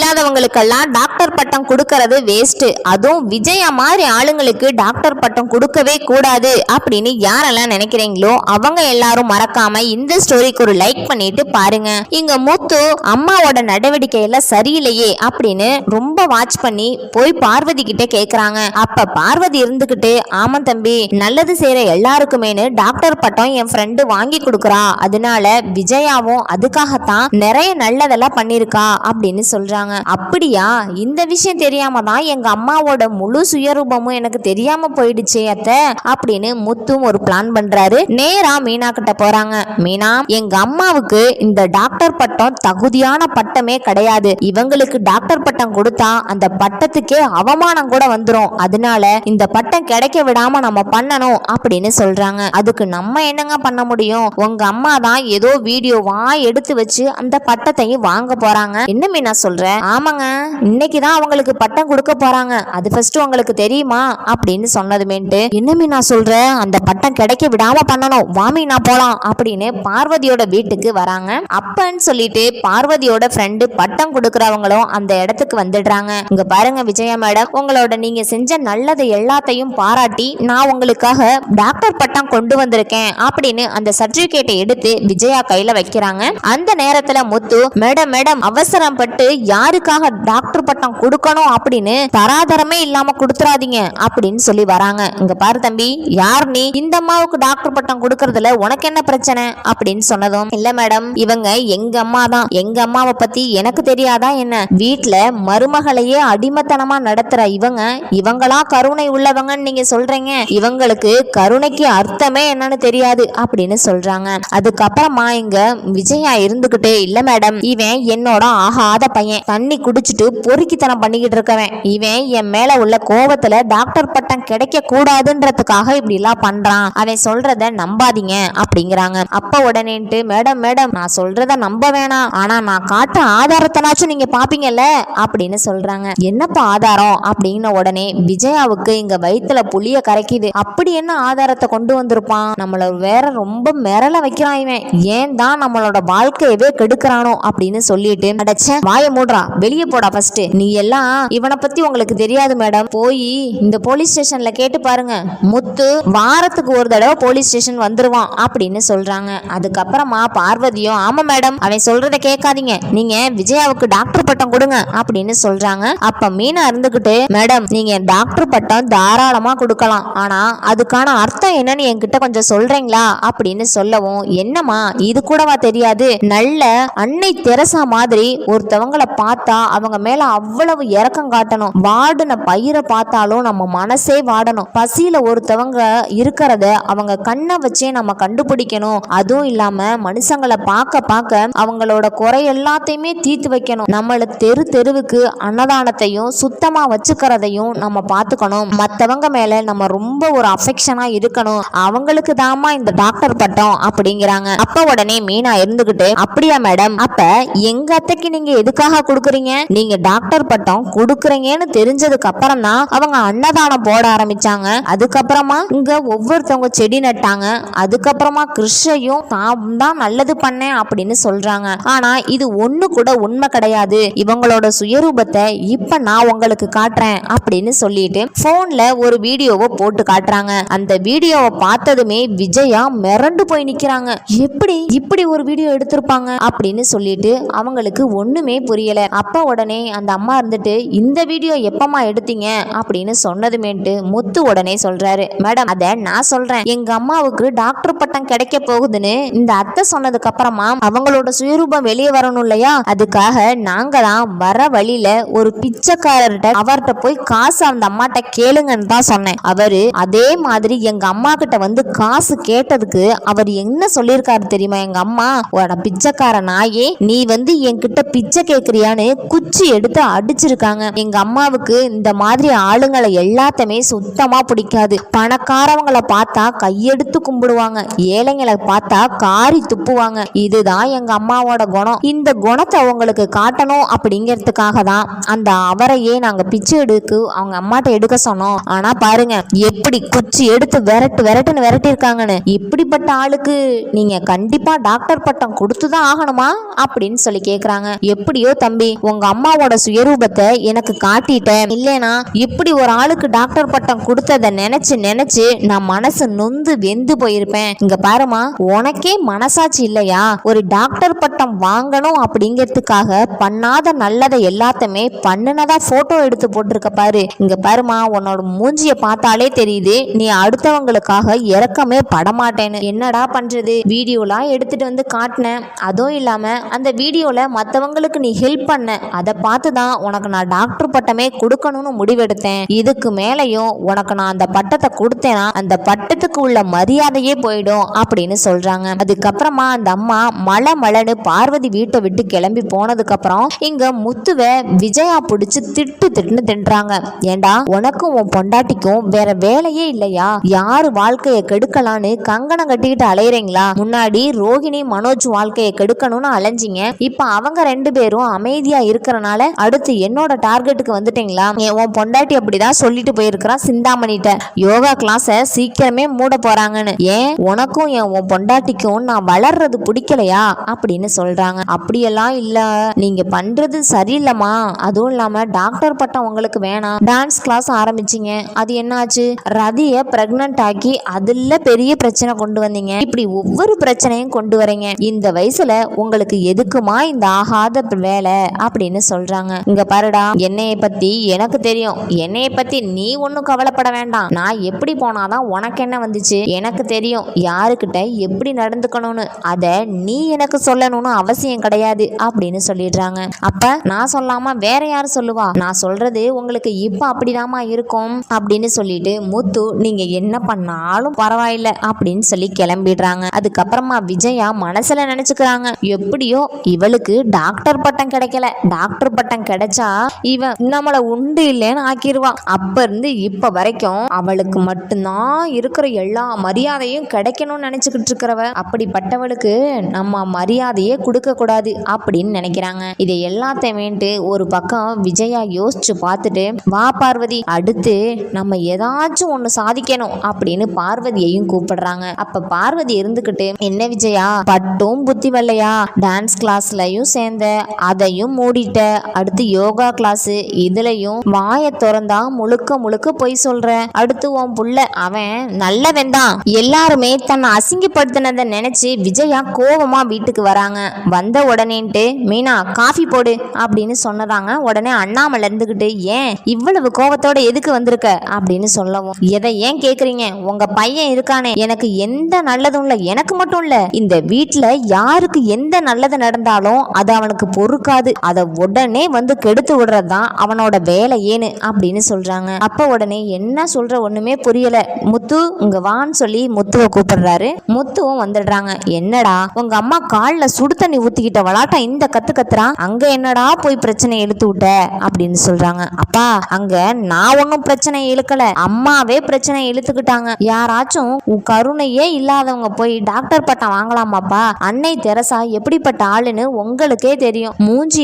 இல்லாதவங்களுக்கெல்லாம் doctor பட்டம் கொடுக்கறது waste அதுவும் விஜயா மாதிரி ஆளுங்களுக்கு டாக்டர் பட்டம் கொடுக்கவே கூடாது அப்படின்னு யாரெல்லாம் நினைக்கிறீங்களோ அவங்க எல்லாரும் மறக்காம இந்த ஸ்டோரிக்கு ஒரு லைக் பண்ணிட்டு பாருங்க. இங்க முத்து அம்மாவோட நடவடிக்கை எல்லாம் சரியில்லையே அப்படின்னு ரொம்ப வாட்ச் பண்ணி போய் பார்வதி கிட்ட கேக்குறாங்க. அப்ப பார்வதி இருந்துகிட்டு ஆமா தம்பி நல்லது செய்யற எல்லாருக்குமேனு டாக்டர் பட்டம் என் ஃப்ரெண்டு வாங்கி கொடுக்குறா. அதனால விஜயாவும் அதுக்காகத்தான் நிறைய நல்லதெல்லாம் பண்ணிருக்கா அப்படின்னு சொல்றாங்க. அப்படியா? இந்த விஷயம் தெரியாம தான் எங்க அம்மாவோட முழு சுயரூபமும் எனக்கு தெரியாம போயிடுச்சே அத்தை அப்படின்னு முத்தும் ஒரு பிளான் பண்றாரு. நேரா மீனா கிட்ட போறாங்க. மீனா எங்க அம்மாவுக்கு இந்த டாக்டர் பட்டம் தகுதியான பட்டமே கிடையாது. இவங்களுக்கு டாக்டர் பட்டம் கொடுத்தா அந்த பட்டத்துக்கே அவமானம் கூட வந்துடும் அதனால இந்த பட்டம் கிடைக்க விடாம நம்ம பண்ணணும் அப்படின்னு சொல்றாங்க. அதுக்கு நம்ம என்னங்க பண்ண முடியும்? உங்க அம்மா தான் ஏதோ வீடியோவா எடுத்து வச்சு அந்த பட்டத்தையும் வாங்க போறாங்க. என்ன மீனா சொல்ற? ஆமாங்க. இன்னைக்கு தான் அவங்களுக்கு பட்டம் கொடுக்க போறாங்க. அது ஃபர்ஸ்ட் உங்களுக்கு தெரியுமா? அப்படின்னு சொன்னதுமேட்டு என்ன நான் சொல்றேன் அந்த பட்டம் கிடைக்க விடாம பண்ணணும். வாமி நான் போலாம் அப்படின்னு பார்வதியோட வீட்டுக்கு வராங்க. அப்பன்னு சொல்லிட்டு பார்வதியோட ஃப்ரெண்டு பட்டம் கொடுக்கறவங்களும் அந்த இடத்துக்கு வந்துடுறாங்க. இங்க பாருங்க விஜயா மேடம். உங்களோட நீங்க செஞ்ச நல்லது எல்லாத்தையும் பாராட்டி நான் உங்களுக்காக டாக்டர் பட்டம் கொண்டு வந்திருக்கேன் அப்படின்னு அந்த சர்டிபிகேட்டை எடுத்து விஜயா கையில வைக்கிறாங்க. அந்த நேரத்துல முத்து மேடம் மேடம் அவசரம் பட்டு யாருக்காக டாக்டர் பட்டம் கொடுக்கணும் அப்படின்னு தராதரமே இல்லாம கொடுத்துறாதீங்க அப்படின்னு சொல்லி வராங்க. இங்க பாரு தம்பி யார் நீ? இந்த அம்மாவுக்கு டாக்டர் பட்டம் கொடுக்கறதுல உனக்கு என்ன பிரச்சனை? அப்படின்னு சொன்னதும் இல்ல மேடம் இவங்க எங்க அம்மா தான். எங்க அம்மாவை பத்தி எனக்கு தெரியாதா என்ன? வீட்டுல மருமகளையே அடிமத்தனமா நடத்துற இவங்க இவங்களா கருணை உள்ளவங்கன்னு நீங்க சொல்றீங்க. இவங்களுக்கு கருணைக்கு அர்த்தமே என்னன்னு தெரியாது அப்படின்னு சொல்றாங்க. அதுக்கப்புறமா இங்க விஜயா இருந்துகிட்டு இல்ல மேடம் இவன் என்னோட ஆகாத பையன். தண்ணி குடிச்சிட்டு பொறுக்கித்தனம் பண்ணிக்கிட்டு இருக்கவன். இவன் என் மேல உள்ள கோபத்துல டாக்டர் பட்டம் கிடைக்க கூடாதுன்றதுக்காக இப்படி எல்லாம் பண்றான். அவன் சொல்றத நம்பாதீங்க அப்படிங்கிறாங்க. அப்ப உடனேன்ட்டு மேடம் மேடம் நான் சொல்றத நம்ப வேணாம். ஆனா நான் காட்ட ஆதாரத்தனாச்சும் நீங்க பாப்பீங்கல்ல? அப்படின்னு சொல்றாங்க. என்னப்பா ஆதாரம்? அப்படின்ன உடனே விஜயாவுக்கு இங்க வயித்துல புளிய கரைக்குது. அப்படி என்ன ஆதாரத்தை கொண்டு வந்திருப்பான்? நம்மள வேற ரொம்ப மிரள வைக்கிறான் இவன். ஏன் தான் நம்மளோட வாழ்க்கையவே கெடுக்கிறானோ? அப்படின்னு சொல்லிட்டு அடைச்ச வாய மூடுறா. வெளியே போடா ஃபர்ஸ்ட் நீ எல்லாம் இவனை பத்தி உங்களுக்கு தெரியாது மேடம் போய் இந்த போலீஸ் ஸ்டேஷன்ல கேட்டு பாருங்க. முத்து வாரத்துக்கு ஒரு தடவை போலீஸ் ஸ்டேஷன் வந்துருவான் அப்படின்னு சொல்றாங்க. அதுக்கப்புறமா பார்வதியும் ஆமா மேடம் அவன் சொல்றத கேட்காதீங்க. நீங்க விஜயாவுக்கு டாக்டர் பட்டம் கொடுங்க அப்படின்னு சொல்றாங்க. அப்ப மீனா இருந்துகிட்டு மேடம் நீங்க டாக்டர் பட்டம் தாராளமா கொடுக்கலாம். ஆனா அதுக்கான அர்த்தம் என்னன்னு என்கிட்ட கொஞ்சம் சொல்றீங்களா? அப்படின்னு சொல்லவும் என்னம்மா இது கூடவா தெரியாது. நல்ல அன்னை தெரசா மாதிரி ஒருத்தவங்கள பார்த்தா அவங்க மேல அவ்வளவு இரக்கம் காட்டணும். வாடின பயிரை பார்த்தாலும் நம்ம மனசே வாடணும். பசியில ஒருத்தவங்க இருக்கிறத அவங்க கண்ணை வச்சே நம்ம கண்டுபிடிக்கணும். அதுவும் இல்லாம மனுஷங்களை பார்க்க பார்க்க அவங்களோட குறை எல்லாத்தையுமே தீர்த்து வைக்கணும். நம்மள தெரு தெருவுக்கு அன்னதானத்தையும் சுத்தமா வச்சுக்கிறதையும் நம்ம பார்த்துக்கணும். மற்றவங்க மேல நம்ம ரொம்ப ஒரு அஃபெக்ஷனா இருக்கணும். அவங்களுக்கு தாமா இந்த டாக்டர் பட்டம் அப்படிங்கிறாங்க. அப்ப உடனே மீனா இருந்துகிட்டு அப்படியா மேடம் அப்ப எங்க அத்தைக்கு நீங்க எதுக்காக கொடுக்குறீங்க? நீங்க டாக்டர் பட்டம் கொடுக்குறீங்கன்னு தெரிஞ்சதுக்கு அப்புறம் தான் அவங்க அன்னதானம் போட ஆரம்பிச்சாங்க. அதுக்கப்புறமா இங்க ஒவ்வொருத்தவங்க செடி நட்டாங்க. அதுக்கப்புறமா கிருஷ்ணையும் தான் தான் நல்லது பண்ணேன் அப்படின்னு சொல்றாங்க. ஆனா இது ஒண்ணு கூட உண்மை கிடையாது. இவங்களோட சுயரூபத்தை இப்ப நான் உங்களுக்கு காட்டுறேன் அப்படின்னு சொல்லிட்டு போன்ல ஒரு வீடியோவை போட்டு காட்டுறாங்க. அந்த வீடியோவை பார்த்ததுமே விஜயா மிரண்டு போய் நிக்கிறாங்க. எப்படி? இப்படி ஒரு வீடியோ எடுத்திருப்பாங்க? அப்படின்னு சொல்லிட்டு அவங்களுக்கு ஒண்ணுமே புரியல. அப்பா உடனே அந்த அம்மா இருந்துட்டு இந்த வீடியோ எப்பமா எடுத்தீங்க? அப்படின்னு சொன்னதுமேட்டு முத்து உடனே சொல்றாரு. மேடம் அத நான் சொல்றேன். எங்க அம்மாவுக்கு டாக்டர் பட்டம் கிடைக்க போகுதுன்னு இந்த அத்தை சொன்னதுக்கு அப்புறமா அவங்களோட சுயரூபம் வெளியே வரணும் இல்லையா? அதுக்காக நாங்க தான் வர வழியில ஒரு பிச்சைக்காரர்கிட்ட அவர்கிட்ட போய் காசு அந்த அம்மாட்ட கேளுங்கன்னு தான் சொன்னேன். அவரு அதே மாதிரி எங்க அம்மா கிட்ட வந்து காசு கேட்டதுக்கு அவர் என்ன சொல்லியிருக்காரு தெரியுமா எங்க அம்மா? உட பிச்சைக்கார நாயே நீ வந்து என்கிட்ட பிச்சை கேக்குறியான்னு குச்சி எடுத்து அடிச்சிருக்காங்க. எங்க அம்மாவுக்கு இந்த மாதிரி ஆளுங்களை எல்லாத்தையுமே சுத்தமா பிடிக்காது. பணக்காரவங்களை பார்த்தா கையெடுத்து கும்பிடுவாங்க. ஏழைங்களை பார்த்தா காரி துப்புவாங்க. இதுதான் எங்க அம்மாவோட குணம். இந்த குணத்தை அவங்களுக்கு காட்டணும் அப்படிங்கிறதுக்காக தான் அந்த அவரையே நாங்க பிச்சு எடுக்கு அவங்க அம்மாட்ட எடுக்க சொன்னோம். ஆனா பாருங்க எப்படி குச்சி எடுத்து விரட்டு விரட்டுன்னு விரட்டி இருக்காங்கன்னு இப்படிப்பட்ட ஆளுக்கு நீங்க கண்டிப்பா டாக்டர் பட்டம் கொடுத்துதான் ஆகணுமா? அப்படின்னு சொல்லி கேக்குறாங்க. எப்படியோ தம்பி உங்க அம்மாவோட சுயரூபத்தை எனக்கு காட்டிட்டேன். இல்லைனா இப்படி ஒரு ஆளுக்கு டாக்டர் பட்டம் கொடுத்தத நினைச்சு நினைச்சு நான் மனசு நொந்து வெந்து போயிருப்பேன். இங்க பாருமா உனக்கே மனசாட்சி இல்லையா? ஒரு டாக்டர் பட்டம் வாங்கணும் அப்படிங்கிறதுக்காக பண்ணாத நல்லதை எல்லாத்தையுமே பண்ணுனதா போட்டோ எடுத்து போட்டிருக்க பாரு. இங்க பாருமா உன்னோட மூஞ்சிய பார்த்தாலே தெரியுது. நீ அடுத்தவங்களுக்காக இறக்கமே படமாட்டேன்னு. என்னடா பண்றது? வீடியோலாம் எடுத்துட்டு வந்து காட்டினேன். அதுவும் இல்லாம அந்த வீடியோல மத்தவங்களுக்கு நீ ஹெல்ப் பண்ண அதை பார்த்து தான் உனக்கு நான் டாக்டர் பட்டமே கொடுக்கணும்னு முடிவெடுத்தேன். இதுக்கு மேலையும் உனக்கு நான் அந்த பட்டத்தை கொடுத்தேன்னா அந்த பட்டத்துக்கு உள்ள மரியாதையே போயிடும் அப்படின்னு சொல்றாங்க. அதுக்கப்புறமா அந்த அம்மா மலை மலைன்னு பார்வதி வீட்டை விட்டு கிளம்பி போனதுக்கு அப்புறம் இங்க முத்துவை விஜயா பிடிச்சு திட்டு திட்டுன்னு தின்றாங்க. ஏண்டா உனக்கும் உன் பொண்டாட்டிக்கும் வேற வேலையே இல்லையா? யாரு வாழ்க்கையை கெடுக்கலான்னு கங்கணம் கட்டிக்கிட்டு அலையிறீங்களா? முன்னாடி ரோகிணி மனோஜ் வாழ்க்கையை கெடுக்கணும்னு அலைஞ்சிங்க. இப்ப அவங்க ரெண்டு பேரும் அமைதி அமைதியா இருக்கிறனால அடுத்து என்னோட டார்கெட்டுக்கு வந்துட்டீங்களா? என் உன் பொண்டாட்டி அப்படிதான் சொல்லிட்டு போயிருக்கிறான் சிந்தாமணிட்ட. யோகா கிளாஸை சீக்கிரமே மூட போறாங்கன்னு. ஏன்? உனக்கும் என் உன் பொண்டாட்டிக்கும் நான் வளர்றது பிடிக்கலையா? அப்படின்னு சொல்றாங்க. அப்படியெல்லாம் இல்ல. நீங்க பண்றது சரியில்லைம்மா. அதுவும் இல்லாம டாக்டர் பட்டம் உங்களுக்கு வேணாம். டான்ஸ் கிளாஸ் ஆரம்பிச்சீங்க. அது என்னாச்சு? ரதிய பிரெக்னன்ட் ஆக்கி அதுல பெரிய பிரச்சனை கொண்டு வந்தீங்க. இப்படி ஒவ்வொரு பிரச்சனையும் கொண்டு வரீங்க. இந்த வயசுல உங்களுக்கு எதுக்குமா இந்த ஆகாத வேலை? அப்படின்னு சொல்றாங்க. இங்க பாருடா என்னைய பத்தி எனக்கு தெரியும். என்னைய பத்தி நீ ஒன்றும் கவலைப்பட வேண்டாம். நான் எப்படி போனாதான் உனக்கு என்ன வந்துச்சு? எனக்கு தெரியும். யாருக்கிட்ட எப்படி நடந்துக்கணும்னு. அதை நீ எனக்கு சொல்லணும்னு அவசியம் கிடையாது அப்படின்னு சொல்லிடுறாங்க. அப்ப நான் சொல்லாம வேற யார் சொல்லுவா? நான் சொல்றது உங்களுக்கு இப்ப அப்படிதாம்மா இருக்கும் அப்படின்னு சொல்லிட்டு முத்து நீங்க என்ன பண்ணாலும் பரவாயில்ல அப்படின்னு சொல்லி கிளம்பிடுறாங்க. அதுக்கப்புறமா விஜயா மனசுல நினைச்சுக்கிறாங்க. எப்படியோ இவளுக்கு டாக்டர் பட்டம் கிடைக்கல. டாக்டர் பட்டம் கிடைச்சா இவன் நம்மளை உண்டு இல்லைன்னு ஆக்கிடுவான் அப்ப இருந்து இப்ப வரைக்கும் அவளுக்கு மட்டும்தான் இருக்கிற எல்லா மரியாதையும் கிடைக்கணும்னு நினைச்சுக்கிட்டு இருக்கிறவ. அப்படிப்பட்டவளுக்கு நம்ம மரியாதையே கொடுக்க கூடாது அப்படின்னு நினைக்கிறாங்க. இதை எல்லாத்தையுமேட்டு ஒரு பக்கம் விஜயா யோசிச்சு பார்த்துட்டு வா பார்வதி அடுத்து நம்ம ஏதாச்சும் ஒன்று சாதிக்கணும் அப்படின்னு பார்வதியையும் கூப்பிடுறாங்க. அப்ப பார்வதி இருந்துகிட்டு என்ன விஜயா பட்டும் புத்தி வரலையா டான்ஸ் கிளாஸ்லயும் சேர்ந்த அதையும் மூடிட்ட அடுத்து யோகா கிளாஸ் இதுலயும் வாயை திறந்தா முழுக்க முழுக்க பொய் சொல்ற அடுத்து உன் புள்ள அவன் நல்லவன் தான். எல்லாருமே தன்னை அசிங்கப்படுத்தினதை நினைச்சு விஜயா கோபமா வீட்டுக்கு வராங்க. வந்த உடனேன்ட்டு மீனா காஃபி போடு அப்படின்னு சொன்னதாங்க. உடனே அண்ணாமலை இருந்துகிட்டு ஏன் இவ்வளவு கோபத்தோட எதுக்கு வந்திருக்க? அப்படின்னு சொல்லவும் எதை ஏன் கேக்குறீங்க? உங்க பையன் இருக்கானே. எனக்கு எந்த நல்லதும் இல்ல. எனக்கு மட்டும் இல்ல. இந்த வீட்டுல யாருக்கு எந்த நல்லது நடந்தாலும் அது அவனுக்கு பொறுக்காது. அதை உடனே வந்து கெடுத்து விடுறது தான் அவனோட வேலை ஏன்னு அப்படின்னு சொல்றாங்க. அப்ப உடனே என்ன சொல்ற ஒண்ணுமே புரியல. முத்து இங்கே வான்னு சொல்லி முத்துவை கூப்பிடுறாரு. முத்துவும் வந்துடுறாங்க. என்னடா உங்க அம்மா காலில் சுடு தண்ணி ஊத்திக்கிட்ட வளாட்டம் இந்த கத்து கத்துறான் அங்க என்னடா போய் பிரச்சனை இழுத்து விட்ட? அப்படின்னு சொல்றாங்க. அப்பா அங்க நான் ஒன்றும் பிரச்சனை இழுக்கல. அம்மாவே பிரச்சனை இழுத்துக்கிட்டாங்க. யாராச்சும் உன் கருணையே இல்லாதவங்க போய் டாக்டர் பட்டம் வாங்கலாமாப்பா? அன்னை தெரசா எப்படிப்பட்ட ஆளுன்னு உங்களுக்கே தெரியும்.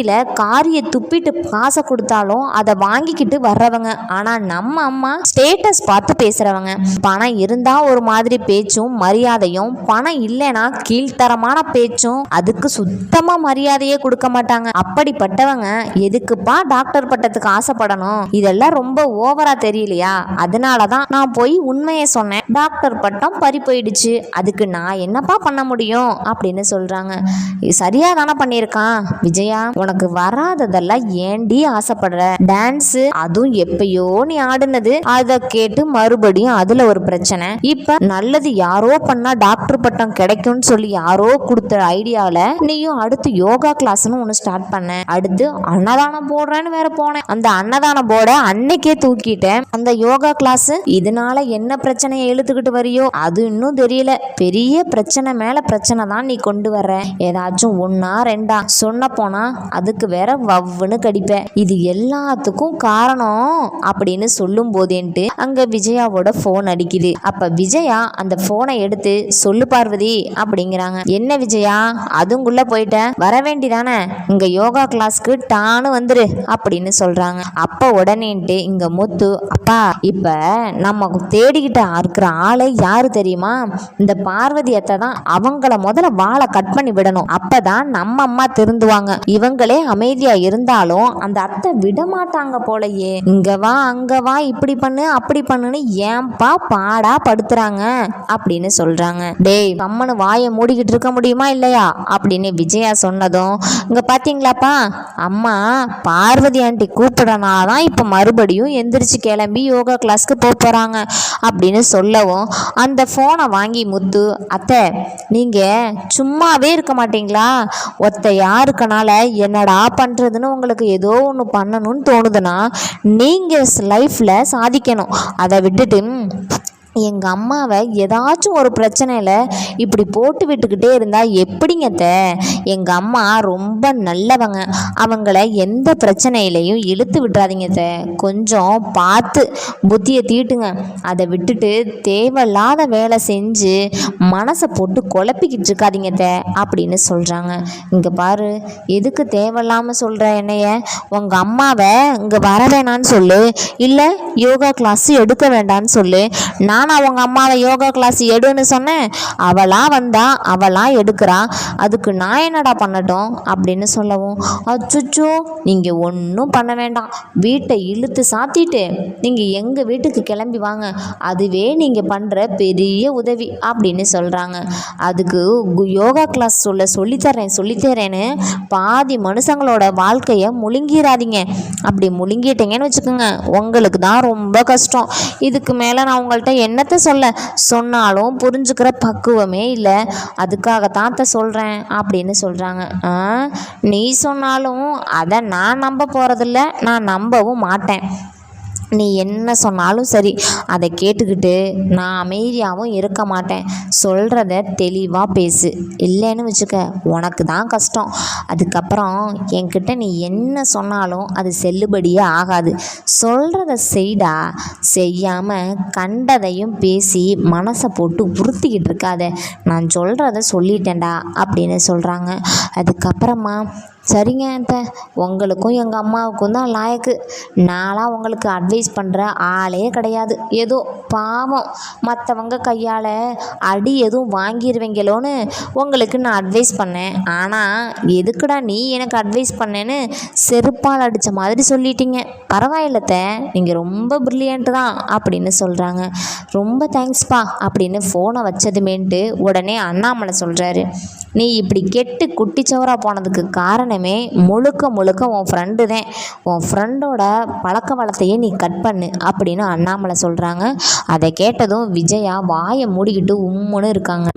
மூஞ்சில காரிய துப்பிட்டு காசை கொடுத்தாலும் அதை வாங்கிக்கிட்டு வர்றவங்க. ஆனால் நம்ம அம்மா ஸ்டேட்டஸ் பார்த்து பேசுகிறவங்க பணம் இருந்தால் ஒரு மாதிரி பேச்சும் மரியாதையும் பணம் இல்லைன்னா கீழ்த்தரமான பேச்சும் அதுக்கு சுத்தமாக மரியாதையே கொடுக்க மாட்டாங்க. அப்படிப்பட்டவங்க எதுக்குப்பா டாக்டர் பட்டத்துக்கு ஆசைப்படணும்? இதெல்லாம் ரொம்ப ஓவரா தெரியலையா? அதனால தான் நான் போய் உண்மையை சொன்னேன். டாக்டர் பட்டம் பறி போயிடுச்சு. அதுக்கு நான் என்னப்பா பண்ண முடியும்? அப்படின்னு சொல்கிறாங்க சரியாக தானே பண்ணியிருக்கான் விஜயா? உனக்கு வராததெல்லாம் ஏண்டி ஆசைப்படுற? டான்ஸ் அதுவும் எப்பயோ நீ ஆடுனது. அதை கேட்டு மறுபடியும் அதுல ஒரு பிரச்சனை. இப்ப நல்லது யாரோ பண்ணா டாக்டர் பட்டம் கிடைக்கும்னு சொல்லி யாரோ கொடுத்த ஐடியால நீயும் அடுத்து யோகா கிளாஸ்னு ஒன்று ஸ்டார்ட் பண்ண. அடுத்து அன்னதானம் போடுறேன்னு வேற போனேன். அந்த அன்னதானம் போர்டை அன்னைக்கே தூக்கிட்டேன். அந்த யோகா கிளாஸ் இதனால என்ன பிரச்சனையை இழுத்துக்கிட்டு வரியோ அது இன்னும் தெரியல. பெரிய பிரச்சனை மேல பிரச்சனை தான் நீ கொண்டு வர்ற. ஏதாச்சும் ஒன்னா ரெண்டா. சொன்ன போனா அதுக்கு வேற வவ்வுன்னு கடிப்பேன். இது எல்லாத்துக்கும் காரணம் அப்படின்னு சொல்லும் போதேன்ட்டு அங்க விஜயாவோட ஃபோன் அடிக்குது. அப்ப விஜயா அந்த போனை எடுத்து சொல்லு பார்வதி அப்படிங்கிறாங்க. என்ன விஜயா அதுங்குள்ள போயிட்ட வர வேண்டிதானே? இங்க யோகா கிளாஸ்க்கு டானு வந்துரு அப்படின்னு சொல்றாங்க. அப்ப உடனேன்ட்டு இங்க முத்து அப்பா இப்ப நம்ம தேடிக்கிட்ட இருக்கிற ஆளை யாரு தெரியுமா? இந்த பார்வதி அத்தை தான் அவங்கள முதல்ல வாழை கட் பண்ணி விடணும். அப்பதான் நம்ம அம்மா திருந்துவாங்க. இவங்களே அமைதியாக இருந்தாலும் அந்த அத்தை விட மாட்டாங்க போலயே. இங்க வா அங்க வா இப்படி பண்ணு அப்படி பண்ணுன்னு ஏன்பா பாடா படுத்துறாங்க? அப்படின்னு சொல்றாங்க. டேய் அம்மனு வாயை மூடிக்கிட்டு இருக்க முடியுமா இல்லையா? அப்படின்னு விஜயா சொன்னதும் இங்க பாத்தீங்களாப்பா அம்மா பார்வதி ஆண்டி கூப்பிடறனால தான் இப்போ மறுபடியும் எந்திரிச்சு கிளம்பி யோகா கிளாஸ்க்கு போக போறாங்க. அப்படின்னு சொல்லவும் அந்த ஃபோனை வாங்கி முத்து அத்தை நீங்க சும்மாவே இருக்க மாட்டீங்களா? ஒத்த யாருக்கனால என்னடா பண்ணுறதுன்னு உங்களுக்கு ஏதோ ஒன்று பண்ணணும்னு தோணுதுன்னா நீங்கள் லைஃப்பில் சாதிக்கணும். அதை விட்டுட்டு எங்கள் அம்மாவை ஏதாச்சும் ஒரு பிரச்சனையில் இப்படி போட்டு விட்டுக்கிட்டே இருந்தால் எப்படிங்கத்த எங்கள் அம்மா ரொம்ப நல்லவங்க. அவங்கள எந்த பிரச்சனையிலையும் இழுத்து விட்டுறாதீங்க கொஞ்சம் பார்த்து புத்தியை தீட்டுங்க. அதை விட்டுட்டு தேவையில்லாத வேலை செஞ்சு மனசை போட்டு குழப்பிக்கிட்டு இருக்காதீங்கத்த அப்படின்னு சொல்கிறாங்க இங்கே பாரு எதுக்கு தேவையில்லாமல் சொல்கிற என்னைய? உங்கள் அம்மாவை இங்கே வர வேணான்னு சொல்லு. இல்லை யோகா கிளாஸ் எடுக்க வேண்டான்னு சொல்லு. நான் நான் அவங்க அம்மாவை யோகா கிளாஸ் எடுன்னு சொன்னேன். அவளாக வந்தா அவளாக எடுக்கிறா. அதுக்கு நான் என்னடா பண்ணட்டும் அப்படின்னு சொல்லவும் அச்சுச்சோ நீங்கள் ஒன்றும் பண்ண வேண்டாம். வீட்டை இழுத்து சாத்திட்டு நீங்கள் எங்கள் வீட்டுக்கு கிளம்பி வாங்க. அதுவே நீங்கள் பண்ணுற பெரிய உதவி அப்படின்னு சொல்கிறாங்க அதுக்கு யோகா கிளாஸ் சொல்ல சொல்லித்தரேன் சொல்லித்தரேன்னு பாதி மனுஷங்களோட வாழ்க்கையை முழுங்கிடாதீங்க அப்படி முழுங்கிட்டீங்கன்னு வச்சுக்கோங்க உங்களுக்கு தான் ரொம்ப கஷ்டம். இதுக்கு மேலே நான் உங்கள்கிட்ட என்னத்தை சொல்ல? சொன்னாலும் புரிஞ்சுக்கிற பக்குவமே இல்லை. அதுக்காகத்தான் அத்தை சொல்கிறேன் அப்படின்னு சொல்கிறாங்க ஆ? நீ சொன்னாலும் அதை நான் நம்ப போகிறதில்ல நான் நம்பவும் மாட்டேன். நீ என்ன சொன்னாலும் சரி. அதை கேட்டுக்கிட்டு நான் அமைதியாகவும் இருக்க மாட்டேன். சொல்கிறத தெளிவாக பேசு. இல்லைன்னு வச்சுக்க உனக்கு தான் கஷ்டம். அதுக்கப்புறம் என்கிட்ட நீ என்ன சொன்னாலும் அது செல்லுபடியே ஆகாது. சொல்கிறத செய்டா. செய்யாமல் கண்டதையும் பேசி மனசை போட்டு உறுத்திக்கிட்டு இருக்காத. நான் சொல்கிறத சொல்லிட்டேன்டா அப்படின்னு சொல்கிறாங்க அதுக்கப்புறமா சரிங்க அத்தை. உங்களுக்கும் எங்கள் அம்மாவுக்கும் தான் லாயக்கு. நானாக உங்களுக்கு அட்வைஸ் பண்ணுற ஆளே கிடையாது. ஏதோ பாவம். மற்றவங்க கையால் அடி எதுவும் வாங்கிடுவீங்களோன்னு உங்களுக்கு நான் அட்வைஸ் பண்ணேன். ஆனால் எதுக்குடா நீ எனக்கு அட்வைஸ் பண்ணேன்னு செருப்பால் அடித்த மாதிரி சொல்லிட்டீங்க. பரவாயில்லத்த நீங்கள் ரொம்ப ப்ரில்லியன்ட் தான் அப்படின்னு சொல்கிறாங்க ரொம்ப தேங்க்ஸ்ப்பா அப்படின்னு ஃபோனை வச்சதுமேன்ட்டு உடனே அண்ணாமலை சொல்கிறாரு நீ இப்படி கெட்டு குட்டிச்சவராக போனதுக்கு காரணம் முழுக்க முழுக்க உன் ஃப்ரெண்டு தான். உன் ஃப்ரெண்டோட பழக்க வழத்தையே நீ கட் பண்ணு அப்படின்னு அண்ணாமலை சொல்கிறாங்க அதை கேட்டதும் விஜயா வாயை மூடிக்கிட்டு உம்முன்னு இருக்காங்க.